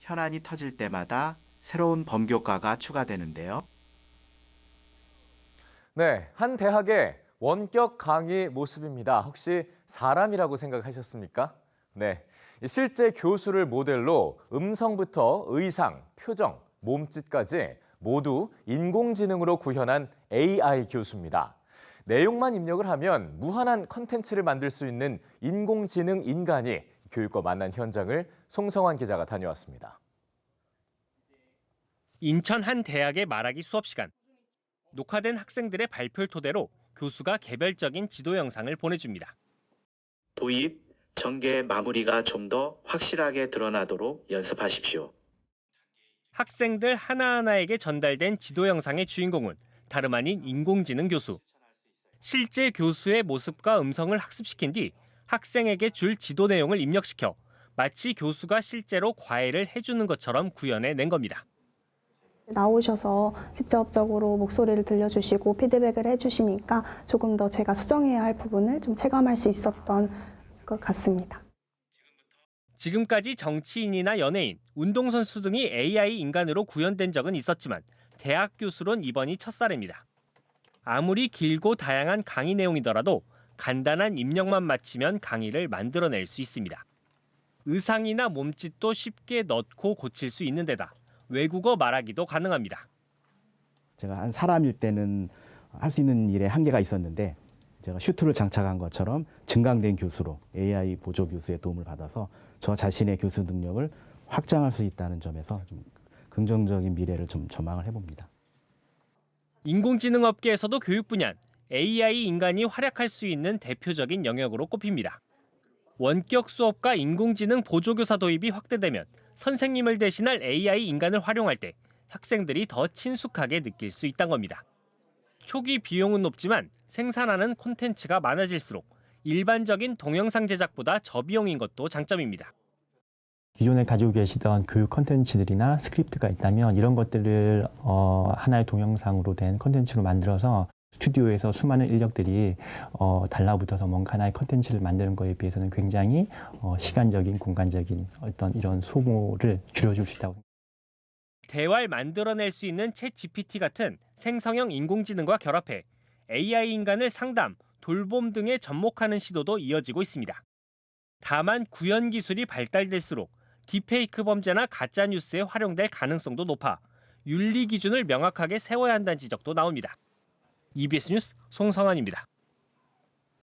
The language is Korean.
현안이 터질 때마다 새로운 범교과가 추가되는데요. 네, 한 대학의 원격 강의 모습입니다. 혹시 사람이라고 생각하셨습니까? 네, 실제 교수를 모델로 음성부터 의상, 표정, 몸짓까지 모두 인공지능으로 구현한 AI 교수입니다. 내용만 입력을 하면 무한한 컨텐츠를 만들 수 있는 인공지능 인간이 교육과 만난 현장을 송성환 기자가 다녀왔습니다. 인천 한 대학의 말하기 수업 시간. 녹화된 학생들의 발표를 토대로 교수가 개별적인 지도 영상을 보내줍니다. 도입, 전개 마무리가 좀 더 확실하게 드러나도록 연습하십시오. 학생들 하나하나에게 전달된 지도 영상의 주인공은 다름 아닌 인공지능 교수. 실제 교수의 모습과 음성을 학습시킨 뒤 학생에게 줄 지도 내용을 입력시켜 마치 교수가 실제로 과외를 해주는 것처럼 구현해 낸 겁니다. 나오셔서 직접적으로 목소리를 들려주시고 피드백을 해주시니까 조금 더 제가 수정해야 할 부분을 좀 체감할 수 있었던 것 같습니다. 지금까지 정치인이나 연예인, 운동선수 등이 AI 인간으로 구현된 적은 있었지만 대학 교수론 이번이 첫 사례입니다. 아무리 길고 다양한 강의 내용이더라도 간단한 입력만 마치면 강의를 만들어낼 수 있습니다. 의상이나 몸짓도 쉽게 넣고 고칠 수 있는 데다 외국어 말하기도 가능합니다. 제가 한 사람일 때는 할 수 있는 일에 한계가 있었는데 제가 슈트를 장착한 것처럼 증강된 교수로 AI 보조 교수의 도움을 받아서 저 자신의 교수 능력을 확장할 수 있다는 점에서 좀 긍정적인 미래를 좀 전망을 해봅니다. 인공지능 업계에서도 교육 분야 AI 인간이 활약할 수 있는 대표적인 영역으로 꼽힙니다. 원격 수업과 인공지능 보조교사 도입이 확대되면 선생님을 대신할 AI 인간을 활용할 때 학생들이 더 친숙하게 느낄 수 있다는 겁니다. 초기 비용은 높지만 생산하는 콘텐츠가 많아질수록 일반적인 동영상 제작보다 저비용인 것도 장점입니다. 기존에 가지고 계시던 교육 컨텐츠들이나 스크립트가 있다면 이런 것들을 어, 하나의 동영상으로 된 컨텐츠로 만들어서 스튜디오에서 수많은 인력들이 어, 달라붙어서 뭔가 하나의 컨텐츠를 만드는 것에 비해서는 굉장히 어, 시간적인, 공간적인 어떤 이런 소모를 줄여줄 수 있다고 대화를 만들어낼 수 있는 챗 GPT 같은 생성형 인공지능과 결합해 AI 인간을 상담, 돌봄 등에 접목하는 시도도 이어지고 있습니다. 다만 구현 기술이 발달될수록 딥페이크 범죄나 가짜 뉴스에 활용될 가능성도 높아 윤리 기준을 명확하게 세워야 한다는 지적도 나옵니다. EBS 뉴스 송성환입니다.